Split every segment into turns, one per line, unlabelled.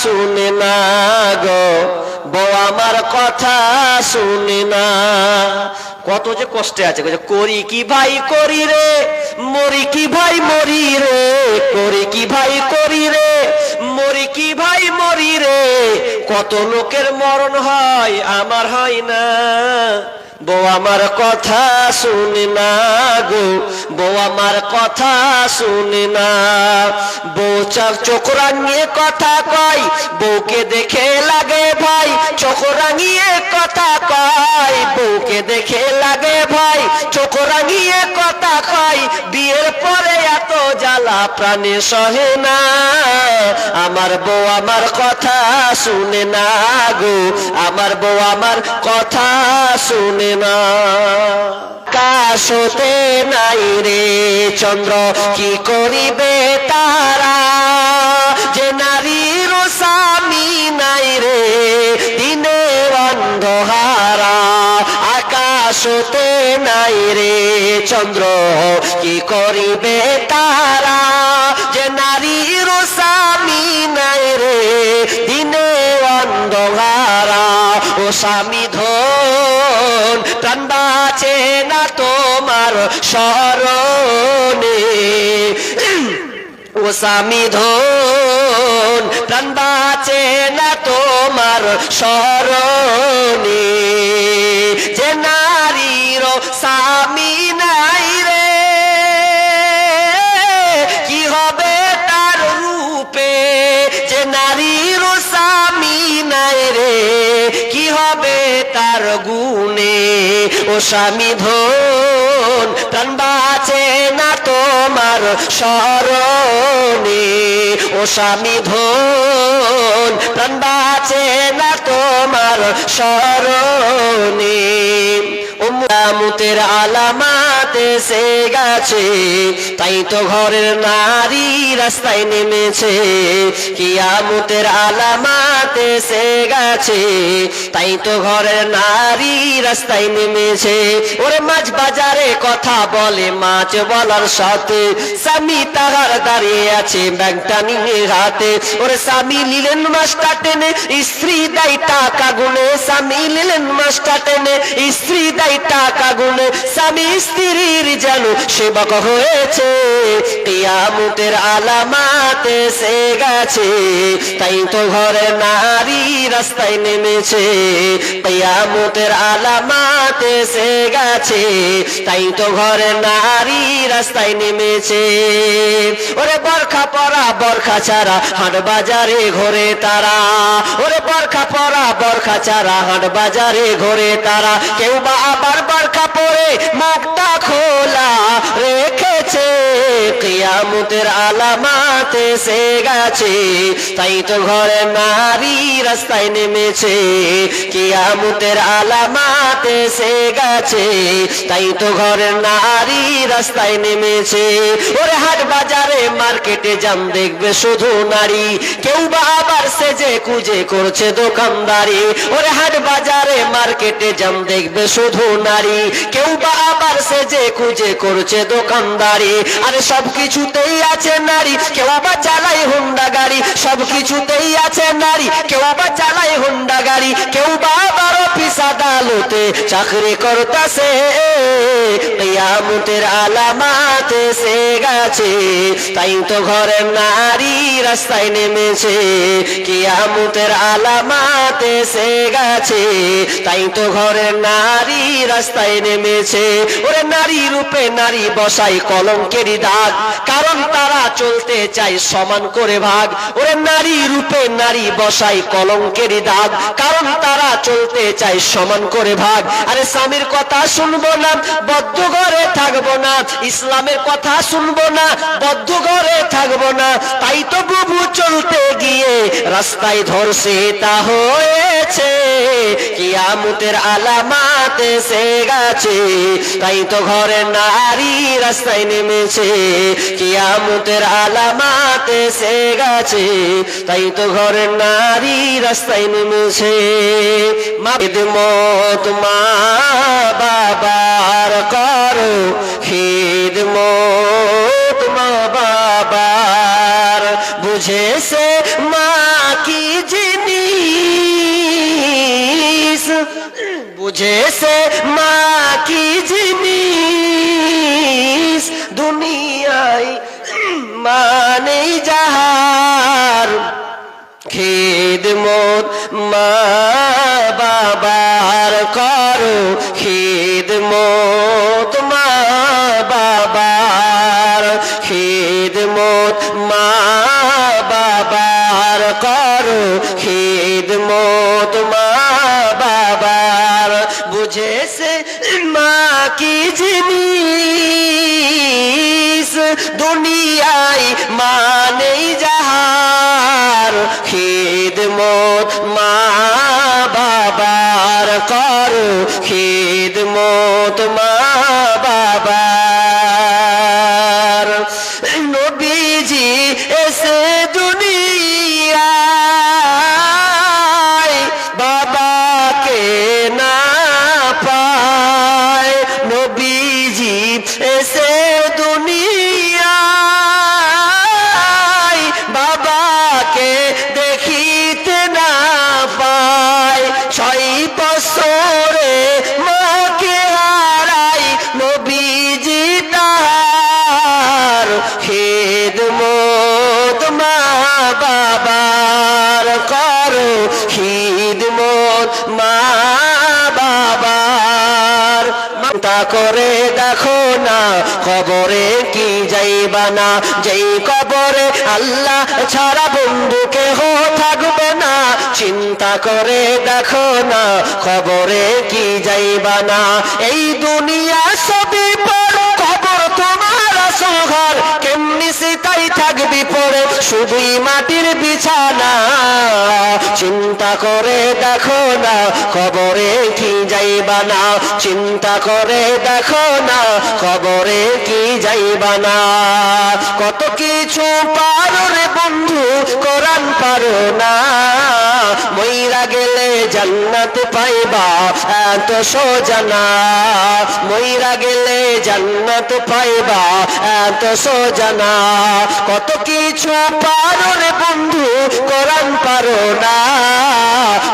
শুনে না গো, বউ আমার কথা শুনে না। কত যে কষ্টে আছে করি কি ভাই করি রে, মরি কি ভাই মরি রে, করি কি ভাই করি রে, মরি কি ভাই মরি রে। কত লোকের মরণ হয়, আমার হয় না। বউ আমার কথা শুনে না গো। বউ আমার কথা শুনে না। বউ চার চোখ রাঙিয়ে কথা কয়, বউকে দেখে লাগে ভাই চোখ রাঙিয়ে কথা কয়, বউকে দেখে লাগে ভাই চোখ রাঙিয়ে কথা কয়, বিয়ের পরে এত জ্বালা প্রাণে সহে না। আমার বউ আমার কথা শুনে না গো। আমার বউ আমার কথা শুনে না। কাশতে নাই রে চন্দ্র, কি করিবে তারা? যে নারীর স্বামী নাই রে, দিনে অন্ধহারা। আকাশতে নাই রে চন্দ্র, কি করিবে তারা? যে নারীর স্বামী নাই রে, দিনে অন্ধহারা। ও স্বামী ধন প্রাণ বাঁচে না তোমার স্মরণে। ও স্বামী ধন, প্রাণ বাঁচে না তোমার স্মরণে। যে নারীর ও স্বামী ধন, প্রাণ বাঁচে না তোমার স্মরণে। ও স্বামী ধন, প্রাণ বাঁচে না তোমার স্মরণে। আলামাত এসে গেছে। তাই তো ঘরের নারী রাস্তায় নেমেছে। কিয়ামতের আলামাত এসে গেছে। তাই তো ঘরের নারী রাস্তায় নেমেছে। ওরে মাছ বাজারে কথা বলে, মাছ বলার সাথে স্বামী তাহার দাঁড়িয়ে আছে ব্যাগটা নিয়ে হাতে। ওরে স্বামী নিলেন মাছটা টেনে, স্ত্রী দেয় টাকা গুনে স্বামী নিলেন মাছটা টেনে, স্ত্রী দেয় টাকা গুনে স্বামী স্ত্রীর যেন সেবক হয়েছে। তিয়ামতের আলামাত এসে গেছে। তাই তো ঘরে নারী রাস্তায় নেমেছে। তিয়ামতের আলামাত এসে গেছে। তাই তো ঘরে নারী রাস্তায় নেমেছে। ওরে বরখা পরা, বরখা ছাড়া হাট বাজারে ঘোরে তারা। ওরে বরখা পরা, বরখা ছাড়া হাট বাজারে ঘোরে তারা। কেউ বা আবার বরখা পরে মুখটা খোলা রেখেছে। কিয়ামতের আলামাত এসে গেছে। তাই তো ঘরে নারী রাস্তায় নেমেছে। কিয়ামতের আলামাত এসে গেছে। তাই তো ঘরের নারী রাস্তায় নেমেছে। ওরে হাট বাজারে মার্কেটে জাম দেখবে শুধু নারী। কেউ বা আবার সেজে কুজে করছে দোকানদারি। ওরে হাট বাজারে মার্কেটে জাম দেখবে শুধু নারী। কেউ বা আবার সেজে খুঁজে করছে দোকানদারি। আরে সব কিছুতেই আছে নারী, কেউ বা চালায় হুন্ডা গাড়ি। সব কিছুতেই আছে নারী, কেউ বা চালায় হুন্ডা গাড়ি। কেউ বা আবার অফিস আদালতে চাকরি করতেছে। কিয়ামতের আলামাত এসে গেছে। তাই তো ঘরের নারী রাস্তায় নেমেছে। কিয়ামতের আলামাত সে গেছে। তাই তো ঘরের নারী রাস্তায় নেমেছে। ওরে নারী রূপে নারী বসাই কলঙ্কেরই দাগ। কারণ তারা চলতে চায় সমান করে ভাগ। ওরে নারী রূপে নারী বসাই কলঙ্কেরই দাগ। কারণ তারা চলতে চায় সমান করে ভাগ। আরে স্বামীর কথা শুনব না, বদ্ধ ঘরে থাকব না। ইসলামের কথা শুনব না, বদ্ধ ঘরে থাকব না। তাই তো বুবু চলতে গিয়ে রাস্তায় ধরছে। তা হয়েছে, কিয়ামতের আলামাত এসে গেছে, তাই তো ঘরে নারী রাস্তায় নেমেছে। কিয়ামতের আলামাত এসে গেছে, তাই তো ঘরে নারী রাস্তায় নেমেছে। মত মা বাবার করো খিদমত মা বাবার, বুঝেছে বুঝেছে মা কি জিনিস দুনিয়ায় মানে যাহার। খিদমত মা বাবার করো খিদমত দুনিয়ায় করে দেখো না, কবরে কি যাইবা না? যেই কবরে আল্লাহ ছাড়া বন্ধু কেহ থাকবে না। চিন্তা করে দেখো না, কবরে কি যাইবা না? এই দুনিয়া সবই বড় কবর তোমার তাই থাকবি পরে শুধুই মাটির বিছানা। চিন্তা করে দেখো না খবরে কি যাইবা না। চিন্তা করে দেখো না খবরে কি যাইবা না। কত কিছু পারো রে বন্ধু, কোরআন পারো না। মইরা গেলে জান্নাত পাইবা, এত সোজানা মইরা গেলে জান্নাত পাইবা, এত সোজানা কত কিছু পারো রে বন্ধু, কোরআন পারো না।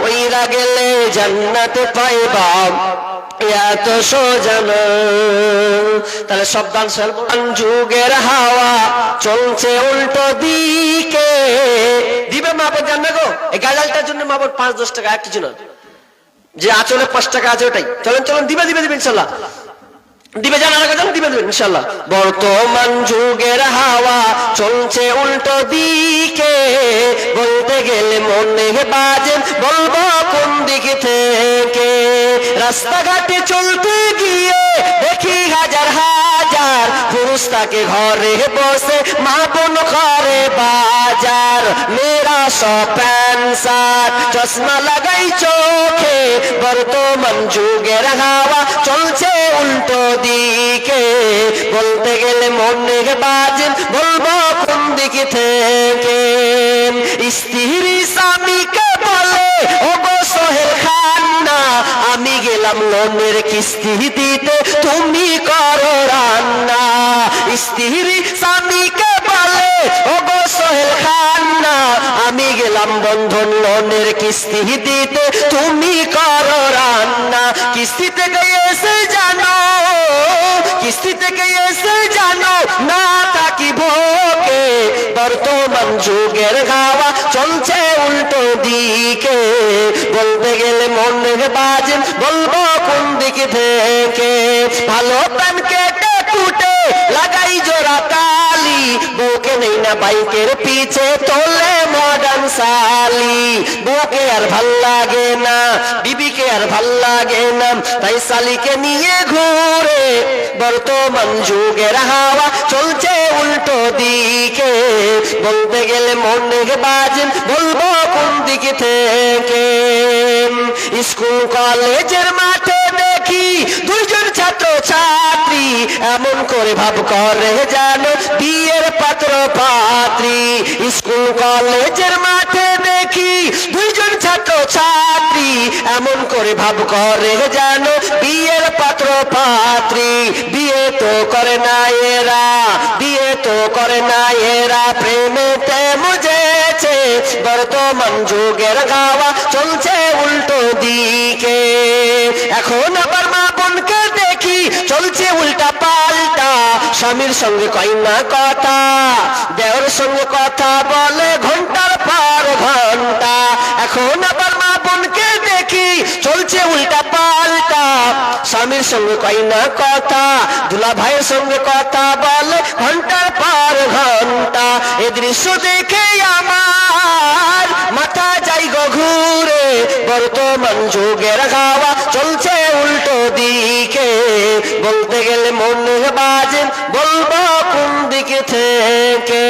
মইরা গেলে জান্নাত পাইবা। এত সোজানা তাহলে সব দান যুগের হাওয়া চলছে উল্টো দিকে। দিবে মা বোন জান গো? এই গাজালটার জন্য মা বোন পাঁচ, দশ টাকা আর কিছু না যে আচলে পাঁচ টাকা আছে ওটাই। চলেন চলেন, দিবে দিবে দিবে, ইনশাল্লাহ। বর্তমান যুগের হাওয়া চলছে উল্টো দিকে। বলতে গেলে মনে বাজে, বলব কোন দিক থেকে? রাস্তাঘাটে চলতে গিয়ে দেখি হাজার হাজার পুরুষ তাকে ঘরে বসে মা বোন করে বাজার মেরা সব চশমা লাগাই চোখে, বর্তমান যুগের হাওয়া চলছে উল্টো দিকে। বলতে গেলে মনে বাজে, বলব কোন দিকে থেকে? স্ত্রী স্বামীকে বলে ও গো সোহেল খান না আমি গেলাম লোনের কিস্তি দিতে, তুমি স্ত্রী স্বামীকে বলে ও গো সোহেল খান না আমি গেলাম বন্ধন লোনের কিস্তি দিতে তুমি করো রান্না। কিস্তি থেকে এসে জানো কিস্তি থেকে এসে জানো, না বর্তমান যুগের গাওয়া চলছে উল্টো দিকে। বলতে গেলে মনে বাজে, বলব কোন দিকে থেকে? ভালো কুটে লাগাই জোড়া তালি। বউকে নেই না বাইকের পিছে, তোলে মডার্ন সালি বউকে আর ভালো লাগে না, বিবিকে আর ভালো লাগে না, তাই সালিকে নিয়ে ঘুরে। বর্তমান যুগের হাওয়া চলছে উল্টো দিকে। বলতে গেলে মনে বাজে বলব কোন দিকে থেকে? স্কুল, কলেজের মাঠে দেখি দুইজন ছাত্র ছাত্রী এমন করে ভাব করে জানো বিয়ের পাত্র পাত্রী। স্কুল, কলেজের মাঠে দেখি দুইজন ছাত্র ছাত্রী এমন করে ভাব করে জানো বিয়ের পাত্র পাত্রী। বিয়ে তো করে না এরা, বিয়ে তো করে না এরা। প্রেমেতে মুজেছে বর্তমান যুগের গাওয়া চলছে উল্টো দিকে। এখন আবার মা বোনকে দেখি চলছে উল্টা পাল্টা স্বামীর সঙ্গে কয় না কথা? দেওর সঙ্গে কথা বলে ঘণ্টার পর ঘণ্টা। এখন আবার মা বোনকে দেখি চলছে উল্টা পাল্টা। স্বামীর সঙ্গে কয় না কথা? দুলা ভাইয়ের সঙ্গে কথা বলে ঘণ্টার পর ঘণ্টা। এ দৃশ্য দেখে আমার মাথা যাই গো ঘুরে। বর্তমান যুগের গাওয়া চলছে উল্টো দিকে। বলতে গেলে মনে বাজে বলব কোন দিকে থেকে?